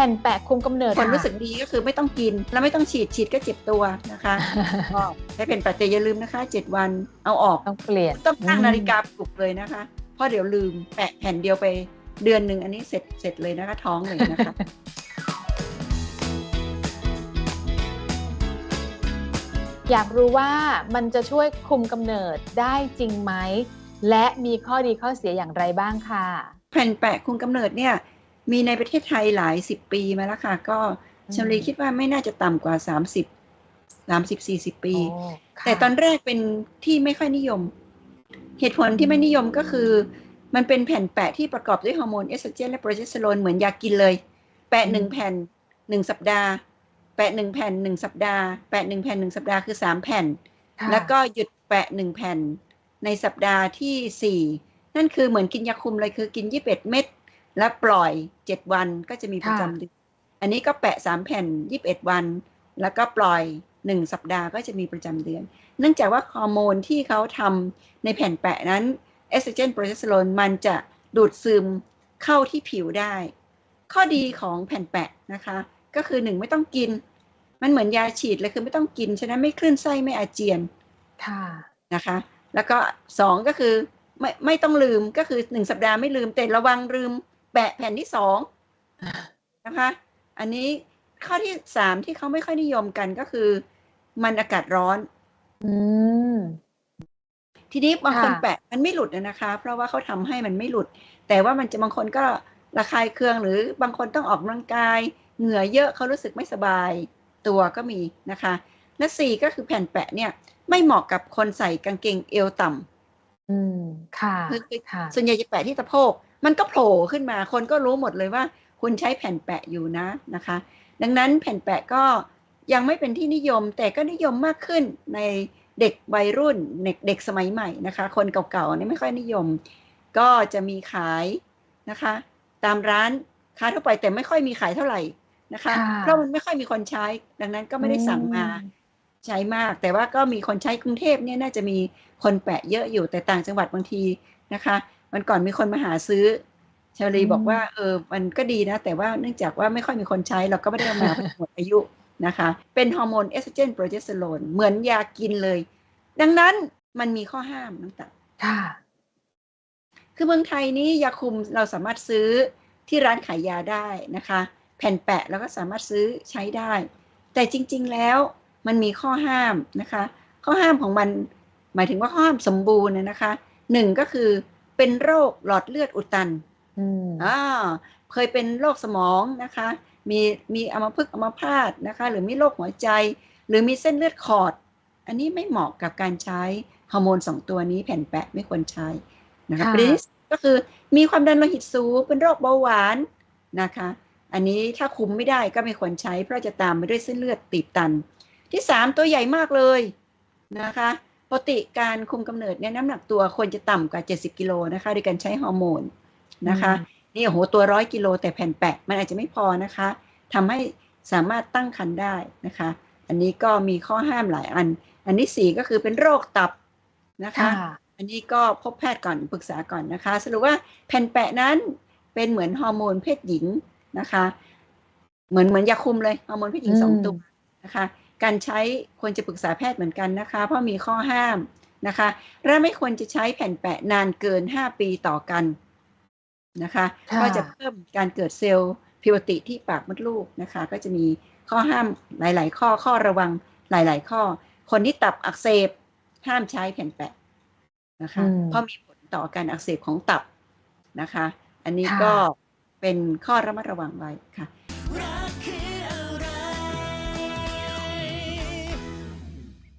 ผ่นแปะคุมกำเนิดคนะรู้สึกดีก็คือไม่ต้องกิน แล้วไม่ต้องฉีดฉีดก็เจ็บตัวนะคะก็ใช้แผ่นแปะแต่อย่าลืมนะคะ 7 วันเอาออกต้องเปลี่ยนต้องตั้งอืมนาฬิกาปลุกเลยนะคะ เพราะเดี๋ยวลืมแปะแผ่นเดียวไปเดือนหนึ่งอันนี้เสร็จเสร็จเลยนะคะท้องเลยนะคะอยากรู้ว่ามันจะช่วยคุมกำเนิดได้จริงไหม และมีข้อดีข้อเสียอย่างไรบ้างค่ะ แผ่นแปะคุมกำเนิดเนี่ย มีในประเทศไทยหลายสิบปีมาแล้วค่ะ ก็อืมชมรีคิดว่าไม่น่าจะต่ำกว่า30 30 40ปีโอ้ค่ะแต่ตอนแรกเป็นที่ไม่ค่อยนิยม เหตุผลที่ไม่นิยมก็คือ มันเป็นแผ่นแปะที่ประกอบด้วยฮอร์โมนเอสโตรเจนและโปรเจสเตอโรนเหมือนยากินเลย แปะหนึ่งแผ่นหนึ่งสัปดาห์ แปะหนึ่งแผ่นหนึ่งสัปดาห์แปะหนึ่งแผ่นหนึ่งสัปดาห์คือสามแผ่นค่ะแล้วก็หยุดแปะหนึ่งแผ่นในสัปดาห์ที่สี่นั่นคือเหมือนกินยาคุมเลยคือกินยี่สิบเอ็ดเม็ด แล้วปล่อยเจ็ดวันก็จะมีประจำเดือนอันนี้ก็แปะสามแผ่นยี่สิบเอ็ดวัน แล้วก็ปล่อยหนึ่งสัปดาห์ก็จะมีประจำเดือน เนื่องจากว่าฮอร์โมนที่เขาทำในแผ่นแปะนั้นเอสโตรเจนโปรเจสเตอโรนมันจะดูดซึมเข้าที่ผิวได้ ข้อดีของแผ่นแปะนะคะ ก็คือหนึ่งไม่ต้องกิน มันเหมือนยาฉีดเลยคือไม่ต้องกิน ฉะนั้นไม่คลื่นไส้ไม่อาเจียนค่ะนะคะ แล้วก็สองก็คือไม่ไม่ต้องลืมก็คือหนึ่งสัปดาห์ไม่ลืมแต่ระวังลืม แปะแผ่นที่สองนะคะ อันนี้ข้อที่สามที่เขาไม่ค่อยนิยมกันก็คือ มันอากาศร้อน อืมทีนี้บางคนค่ะแปะมันไม่หลุดนะนะคะ เพราะว่าเขาทำให้มันไม่หลุด แต่ว่ามันจะบางคนก็ระคายเคืองหรือบางคนต้องออกกำลังกาย เหงื่อเยอะเขารู้สึกไม่สบายตัวก็มีนะคะ และสี่ก็คือแผ่นแปะเนี่ย ไม่เหมาะกับคนใส่กางเกงเอวต่ำอืมค่ะคือคือค่ะส่วนใหญ่จะแปะที่สะโพก มันก็โผล่ขึ้นมา คนก็รู้หมดเลยว่า คุณใช้แผ่นแปะอยู่นะนะคะ ดังนั้นแผ่นแปะก็ยังไม่เป็นที่นิยม แต่ก็นิยมมากขึ้นในเด็กวัยรุ่นเด็กเด็กสมัยใหม่นะคะ คนเก่าๆนี่ไม่ค่อยนิยม ก็จะมีขายนะคะ ตามร้านค้าทั่วไปแต่ไม่ค่อยมีขายเท่าไหร่นะคะค่ะเพราะมันไม่ค่อยมีคนใช้ ดังนั้นก็ไม่ได้สั่งมาใช้มาก แต่ว่าก็มีคนใช้กรุงเทพเนี่ยน่าจะมีคนแปะเยอะอยู่แต่ต่างจังหวัดบางทีนะคะ วันก่อนมีคนมาหาซื้อชาลีอืมบอกว่าเออมันก็ดีนะ แต่ว่าเนื่องจากว่าไม่ค่อยมีคนใช้เราก็ไม่ได้เอามาเพราะหมดอายุนะคะ เป็นฮอร์โมนเอสโตรเจนโปรเจสเตอโรนเหมือนยากินเลย ดังนั้นมันมีข้อห้ามน้องตักค่ะคือเมืองไทยนี้ยาคุมเราสามารถซื้อที่ร้านขายยาได้นะคะ แผ่นแปะแล้วก็สามารถซื้อใช้ได้ แต่จริง ๆ แล้วมันมีข้อห้ามนะคะ ข้อห้ามของมันหมายถึงว่าข้อห้ามสมบูรณ์นะคะหนึ่งก็คือ เป็นโรคหลอดเลือดอุดตันอืมอ่าเคยเป็นโรคสมองนะคะ มีมีอัมพฤกษ์อัมพาตนะคะ หรือมีโรคหัวใจ หรือมีเส้นเลือดขอด อันนี้ไม่เหมาะกับการใช้ฮอร์โมนสองตัวนี้แผ่นแปะไม่ควรใช้นะคะค่ะประเด็นที่สองก็คือมีความดันโลหิตสูงเป็นโรคเบาหวานนะคะ อันนี้ถ้าคุมไม่ได้ก็ไม่ควรใช้เพราะจะตามไปด้วยเส้นเลือดตีบตัน ที่สามตัวใหญ่มากเลยนะคะ ปกติการคุมกำเนิดเนี่ยน้ำหนักตัวควรจะต่ำกว่า 70 กิโลนะคะโดยการใช้ฮอร์โมนนะคะนี่โอ้โหตัวร้อยกิโลแต่แผ่นแปะมันอาจจะไม่พอนะคะทำให้สามารถตั้งครรภ์ได้นะคะ อันนี้ก็มีข้อห้ามหลายอัน อันที่สี่ก็คือเป็นโรคตับนะคะค่ะอันนี้ก็พบแพทย์ก่อนปรึกษาก่อนนะคะ สรุปว่าแผ่นแปะนั้นเป็นเหมือนฮอร์โมนเพศหญิงนะคะ เหมือนเหมือนยาคุมเลยฮอร์โมนเพศหญิงสองอืมตัวนะคะ การใช้ควรจะปรึกษาแพทย์เหมือนกันนะคะ เพราะมีข้อห้ามนะคะ และไม่ควรจะใช้แผ่นแปะนานเกิน 5 ปีต่อกันนะคะค่ะก็จะเพิ่มการเกิดเซลล์พิวติที่ปากมดลูกนะคะ ก็จะมีข้อห้ามหลาย ๆ ข้อข้อระวังหลาย ๆ ข้อ คนที่ตับอักเสบห้ามใช้แผ่นแปะนะคะอืมเพราะมีผลต่อการอักเสบของตับนะคะ อันนี้ค่ะก็เป็นข้อระมัดระวังไว้ค่ะรักคืออะ